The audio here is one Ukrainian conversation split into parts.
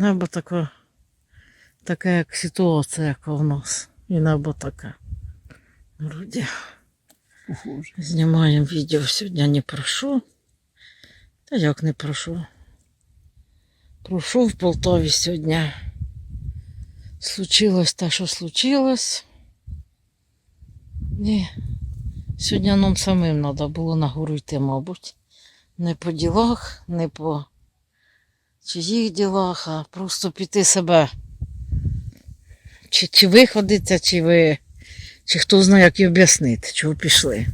Небо таке, таке, як ситуація, яка в нас. І небо таке. Вроді. Похоже. Знімаємо відео сьогодні не прошу. Та як не прошу? Прошу в Полтаві сьогодні. Случилось те, що случилось. І сьогодні нам самим треба було на гору йти, мабуть. Не по ділах, не по чиїх ділах, а просто піти себе. Чи, чи виходиться, чи ви. Чи хто знає, як і об'яснити, чого пішли.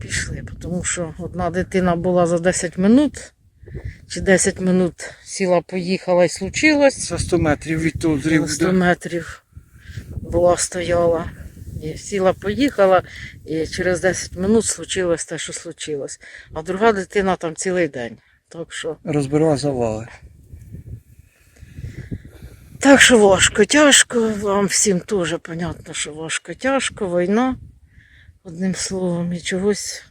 Пішли, тому що одна дитина була за 10 минут, чи 10 минут сіла, поїхала і случилось. За 100 метрів від того За 100 метрів була стояла. І сіла, поїхала, і через 10 минут случилось те, що случилось. А друга дитина там цілий день. Так що, Розбирала завали. так що важко, тяжко. Вам всім теж понятно, що важко, тяжко, війна. Одним словом, і чогось.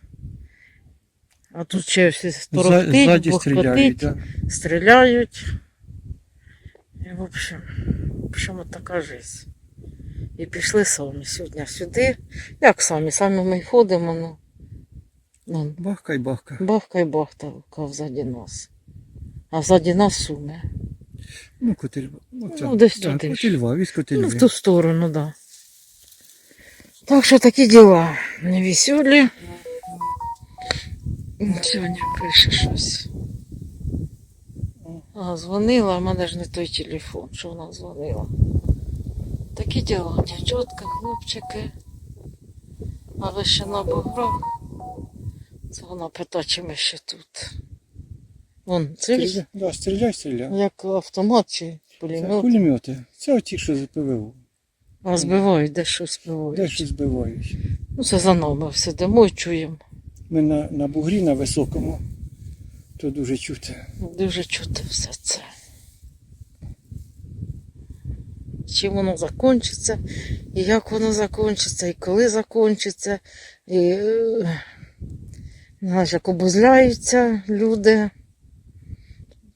А тут ще всі Ззаді торохтить, стріляють. бухкотить, Да. стріляють. І, в общем, в общем, от така жизнь. І пішли самі сьогодні сюди. Як самі? Самі ми ходимо, ну. Ну Бахкай, бахка. бахка й бахтавка взаді нас. А взаді нас суми. Ну, котельва. Ну, це, Ну, десь туди. Котельва, від котельви. Ну, в ту сторону, да. Так що такі діла. Невеселі. Сьогодні пише щось. А, дзвонила, а в мене ж не той телефон, що вона дзвонила. Такі діла, дівчатка, хлопчики. Але ще на буграх. Це вона питає, ще тут. Вон, це Стріляй, да, стріляй, стріляй. як автомат чи Це пулемет. пулемети. Це оті, що з ПВО. А збивають, де щось збивають. Де щось збивають. Ну, це за нами сидимо і чуємо. Ми на, на бугрі на високому, то дуже чути. Дуже чути все це. Чим воно закінчиться, і як воно закінчиться, і коли закінчиться, і знаєш, як обузляються люди.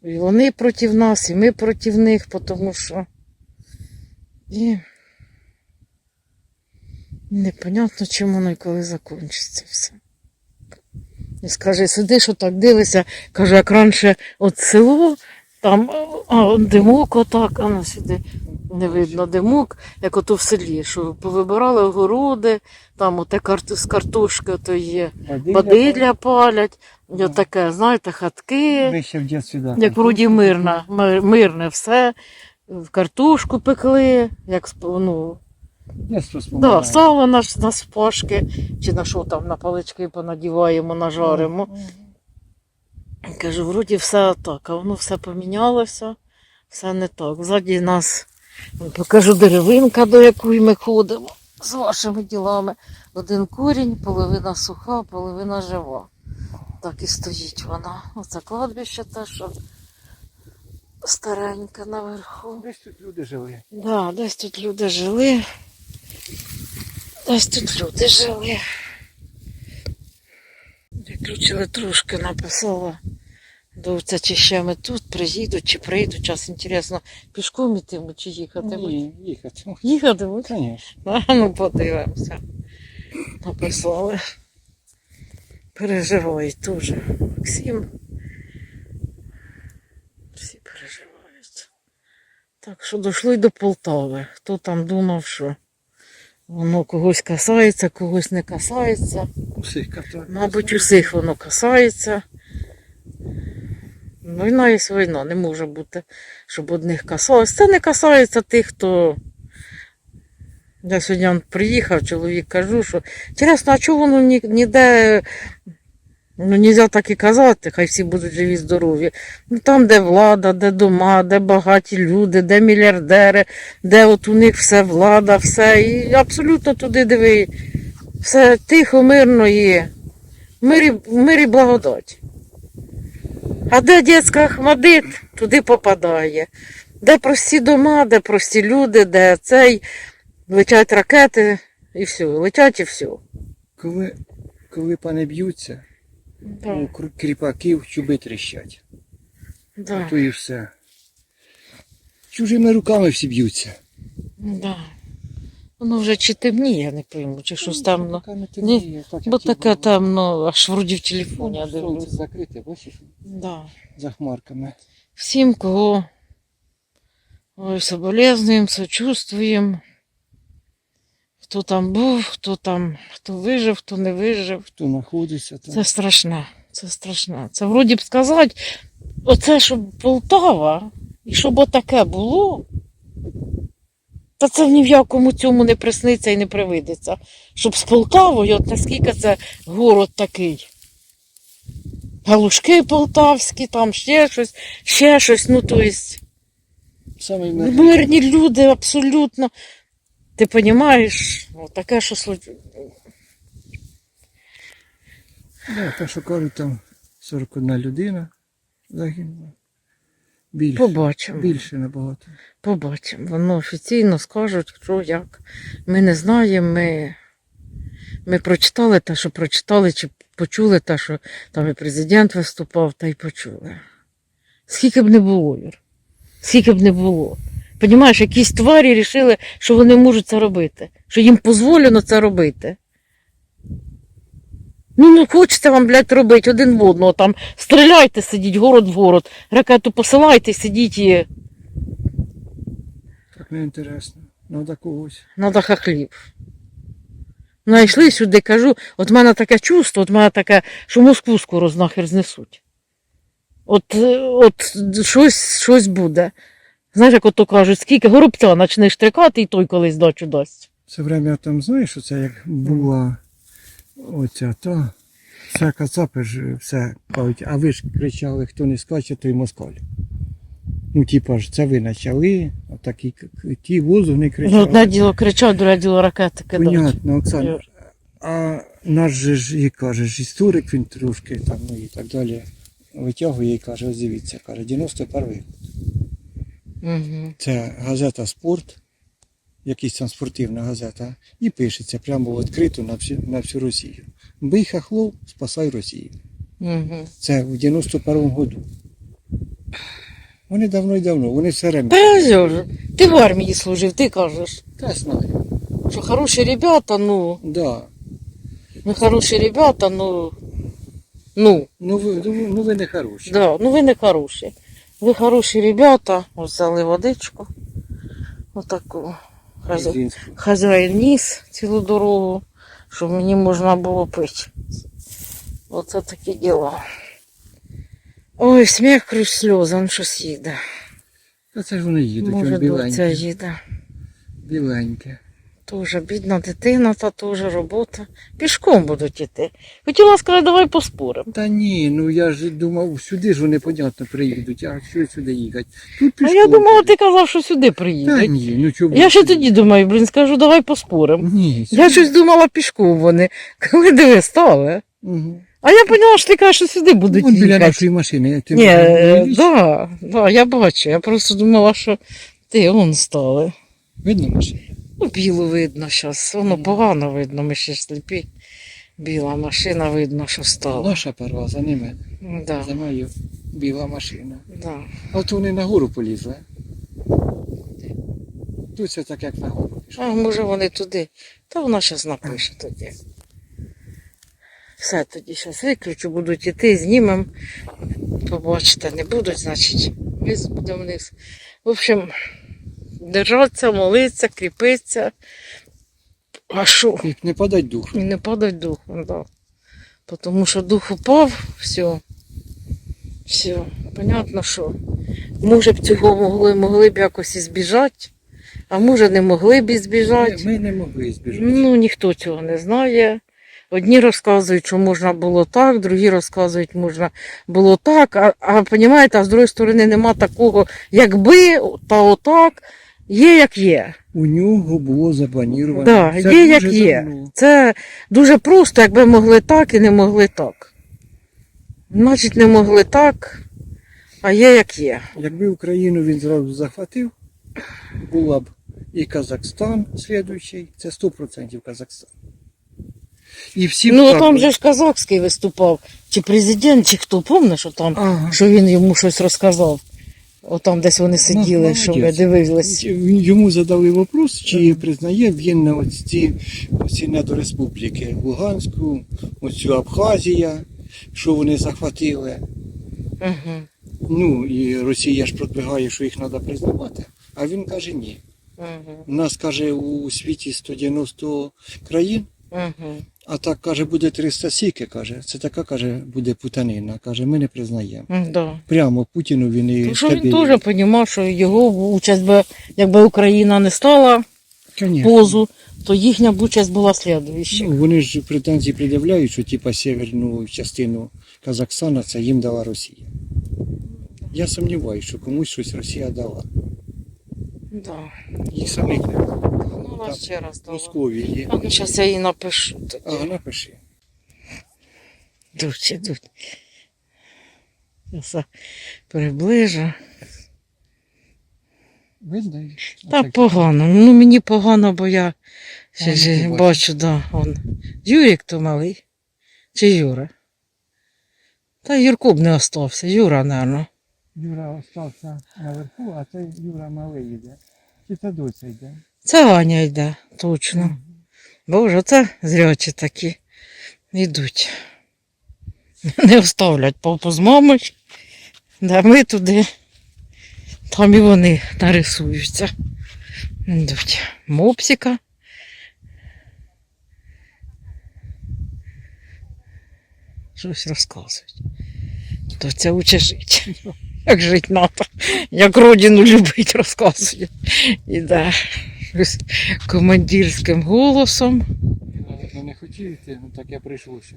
І вони проти нас, і ми проти них, тому що і непонятно, чим воно і коли закінчиться все. І скаже, сидиш отак, дивишся, каже, як раніше от село, там а, димок отак, а на сюди не видно димок, як ото в селі, що повибирали огороди, там оте карт, з картошки ото є, бадилля палять, і отаке, знаєте, хатки, Ви ще в дитинстві, да. як вроді мирна, мирне все, в картошку пекли, як ну, Да, сало на, на спашки, чи на що там, на палички понадіваємо, нажаримо. Кажу, вроді все так, а воно все помінялося, все не так. Ззаді нас покажу деревинка, до якої ми ходимо з вашими ділами. Один корінь, половина суха, половина жива. Так і стоїть вона. Оце кладбище те, що стареньке наверху. Десь тут люди жили. Да, десь тут люди жили. Десь тут люди жили. Виключили трошки, написала. Довця, чи ще ми тут приїдуть, чи прийдуть. Час інтересно, пішком ітимуть чи їхатимуть. Ні, їхати. Їхатимуть? Звісно. А, ну подивимося. Написали. Переживають теж. Максим. Всі переживають. Так що дійшли до Полтави. Хто там думав, що воно когось касається, когось не касається. Усіх каток. Мабуть, усіх воно касається. Війна є війна, не може бути, щоб одних касалось. Це не касається тих, хто. Я сьогодні приїхав, чоловік кажу, що інтересно, а чого воно ні, ніде. Ну, нельзя так і казати, хай всі будуть живі, здорові. Ну там, де влада, де дома, де багаті люди, де мільярдери, де от у них все влада, все. І абсолютно туди диви. Все тихо, мирно є. В мирі, в мирі благодать. А де дітська Ахмадит, туди попадає. Де прості дома, де прості люди, де цей летять ракети і все, летять і все. Коли, коли пани б'ються, Да, у кріпаків чуби тріщать. да. То і все. Чужими руками всі б'ються. Да. Воно вже чи темніє, я не пойму, чи щось темно. Поки не Ні, темніє, так, Бо як і таке було. темно, аж вроді в телефоні я Ну, Сонце дивлюсь. закрите, бачиш, Да. за хмарками. Всім, кого ой, соболезнуємо, сочувствуємо. Хто там був, хто там, хто вижив, хто не вижив. Хто знаходиться там. Це страшне. Це страшне. Це вроді б сказати, оце щоб Полтава, і щоб отаке було. Та це ні в якому цьому не присниться і не привидеться. Щоб з Полтавою, от наскільки це город такий. Галушки полтавські, там ще щось, ще щось. Ну, то есть, Самий мир. мирні люди абсолютно. Ти розумієш, таке, що случ- Да, те, що кажуть, там 41 людина загинула. Більше. побачимо. Більше набагато. Побачимо. Воно офіційно скажуть, що як. Ми не знаємо, ми, ми прочитали те, що прочитали, чи почули те, що там і президент виступав, та й почули. Скільки б не було, Юр. Скільки б не було. Понімаєш, якісь тварі рішили, що вони можуть це робити, що їм дозволено це робити. Ну, не хочеться вам, блядь, робити один в одного. Там стріляйте, сидіть, город в город, ракету посилайте, сидіть і Так не інтересно. Надо когось. Надо хахлів. Найшли сюди, кажу, от в мене таке чувство, от в мене таке, що Москву скоро нахер знесуть. От, е, от щось, щось буде. Знаєш, як ото кажуть, скільки горобця почне штрикати, і той колись дачу дасть. Це время там, знаєш, оце як була оця та. Все кацапи ж все кажуть, а ви ж кричали, хто не скаче, той москаль. Ну, типа ж, це ви почали, отакі к- к- ті воздух не Ну, кричали. одне діло кричать, друге діло ракети кидають. Понятно, Оксана. А наш же ж і каже, ж історик він трошки там, ну і так далі. Витягує і каже, ось дивіться, каже, 91-й. Угу. Це газета Спорт, якась там спортивна газета, і пишеться прямо відкрито на всю, на всю Росію. Бий хахлов, спасай Росію. Угу. Це в 91-му году. Вони давно і давно, вони все время. Ти в армії служив, ти кажеш, Та знаю. що хороші ребята, ну, Да. ну хороші ребята, ну, ну. Ну ви, ну, ви- ну ви не хороші. Да, ну ви не хороші. Ви хороші ребята. Ось взяли водичку. Отаку. Хазя... Українську. Хазяїн ніс цілу дорогу, щоб мені можна було пити. Оце такі діла. Ой, сміх крізь сльози, он щось їде. Та це ж вони їдуть, Може, ось доця біленьке. їде. Біленьке. Тоже бідна дитина, та теж робота. Пішком будуть іти. Хотіла сказати, давай поспоримо. Та ні, ну я ж думав, сюди ж вони, понятно, приїдуть, а що сюди їхати? Тут А пішком. я думала, ти казав, що сюди Та приїдуть. ні, ну чого. Я ще тоді думаю, блін, скажу, давай поспоримо. Ні, Я щось думала пішком вони, коли диви стали. Угу. А я поняла, що ти кажеш, що сюди будуть Вон біля їхати. нашої машини. Ти Ні, е, бачиш? да, да, я бачу. Я просто думала, що ти он стали. Видно машину? Ну, білу видно зараз. Воно погано видно, ми ще ж сліпі. Біла машина видно, що стала. Наша перва, за ними. Да, За мною біла машина. да. От вони на гору полізли. Тут це так, як на гору пішло. А може вони туди. Та вона зараз напише тоді. Все тоді зараз виключу, будуть іти, знімемо. Побачите, не будуть, значить, вниз буде вниз. В общем, держаться, молитися, кріпитися. А що? І не падать дух. І не падать духом, да. Тому що дух упав, все. Все. Понятно, що може б цього могли, могли б якось і збіжати, а може не могли б і збіжати. Ми, ми не могли збіжати. Ну, ніхто цього не знає. Одні розказують, що можна було так, другі розказують, що можна було так. А, а а з другої сторони нема такого, якби, та отак, є як є. У нього було заплановано. Да, Це є як є. давно. Це дуже просто, якби могли так і не могли так. Значить, не могли так, а є як є. Якби Україну він зразу захватив, була б і Казахстан слідуючий, це 100% Казахстан. І всі Ну, так там же ж Казахський виступав, чи президент, чи хто, помниш, що там Ага. що він йому щось розказав. Отам десь вони сиділи, що ми молодець. дивились. Він- Йому задали вопрос, чи признає він на ось ці, недореспубліки Луганську, оцю Абхазія, що вони захватили. Угу. Ну і Росія ж продвигає, що їх треба признавати. А він каже ні. Угу. У нас каже у світі 190 країн, Угу. А так каже, буде 300 сіки, каже. Це така каже, буде путанина. Каже, ми не признаємо. Да. Прямо Путіну він і Тому що він теж розумів, що його участь би, якби Україна не стала Конечно. позу, то їхня б участь була слідуюча. Ну, вони ж претензії пред'являють, що типа северну частину Казахстана це їм дала Росія. Я сумніваюся, що комусь щось Росія дала. Да. Їх самих не дала. Ну, Там ще раз дала. Москові є. А, ну, зараз я їй напишу. А, напиши. Дуть, ідуть. Зараз приближу. Видно? Та погано. Ну мені погано, бо я ще А, ж ну, ти бачу, да, он. Юрік то малий. Чи Юра? Та Юрку б не остався, Юра, напевно. Юра остався наверху, а це Юра малий йде. Чи це доця йде? Це Ваня йде, точно. Боже, це зрячі такі. Йдуть. Не оставлять папу з мамою. Да ми туди. Там і вони нарисуються. Йдуть. Мопсика. Щось розказують. То це уче жити. Як жити треба. Як родину любить, розказує. Іде щось командирським голосом. Ну не хотів йти, ну так я прийшовся.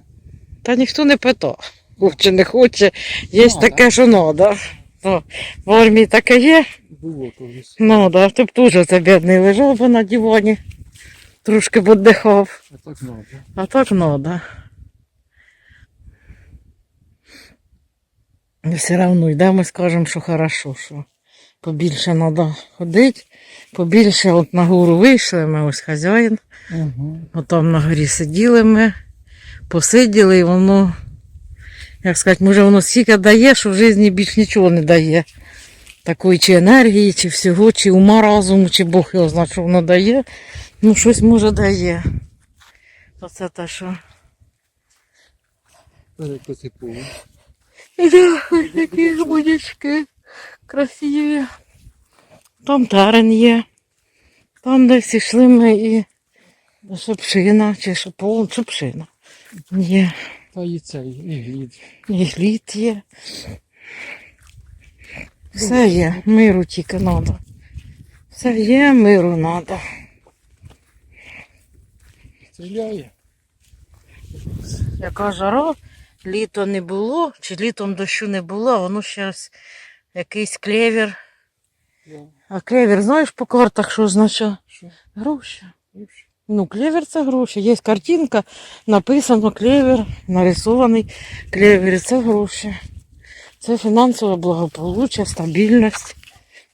Та ніхто не питав. Хоче, не хоче. Є Ну, таке, що надо. То, в армії таке є. Було колись. Ну, да, ти б теж це бідний лежав би на дивані. Трошки б віддихав. А так надо. А так надо. І все одно йдемо скажемо, що хорошо, що побільше треба ходити, побільше от на гору вийшли, ми ось хазяїн. Угу. Отам на горі сиділи ми, посиділи, і воно, як сказати, може воно стільки дає, що в житті більш нічого не дає. Такої чи енергії, чи всього, чи ума разуму, чи Бог його знає, що воно дає. Ну, щось може дає. Оце те, що. Ось такі будячки красиві. Там терен є. Там десь йшли ми і шепшина, чи шипон, шепшина. Є. Та і цей, і глід. І глід є. Все є, миру тільки треба. Все є, миру треба. Стріляє. Яка жара, літо не було, чи літом дощу не було, воно зараз якийсь клевер. А клевер, знаєш по картах, що означає? Що? Гроші. Ну, клевер це гроші. Є картинка, написано клевер, нарисований клевер, це гроші. Це фінансове благополуччя, стабільність.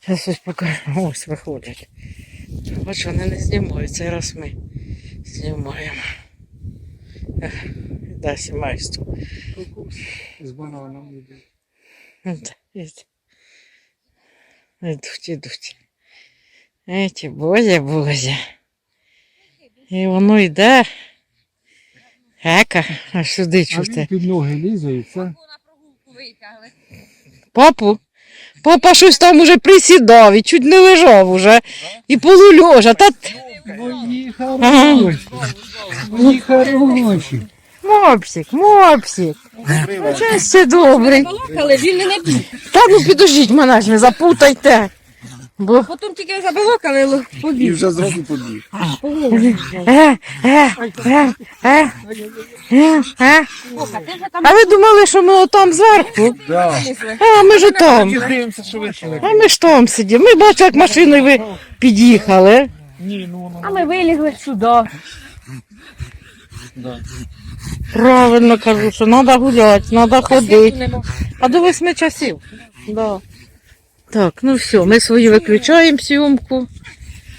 Зараз ось покажу. Ось виходять. Бач, вони не знімають, цей раз ми знімаємо. Да, сімейство. З бананом йде. Ідуть, ідуть. Еті, бозя, бозя. І воно йде. Ека, аж сюди чути. під ноги лізе і витягли. Папу? Папа щось там уже присідав і чуть не лежав уже. І полульожа. Та Мої хороші. Мої хороші. Мопсик, мопсик. Щастя добрий. Балакали, він не б'є. Та ну підождіть мене ж не запутайте. Бо Потім тільки забалакали, л- І вже зразу побіг. Е, е, е, е, е, е. А ви думали, що ми отам зверху? Да. А ми ж там. Дивимося, що ви А ми ж там сидимо. Ми бачимо, як машиною ви під'їхали. Ні, ну воно. А ми вилізли сюди. Да. Правильно кажу, що треба гуляти, треба ходити. А до восьми часів. Да. Так, ну все, ми свою виключаємо зйомку.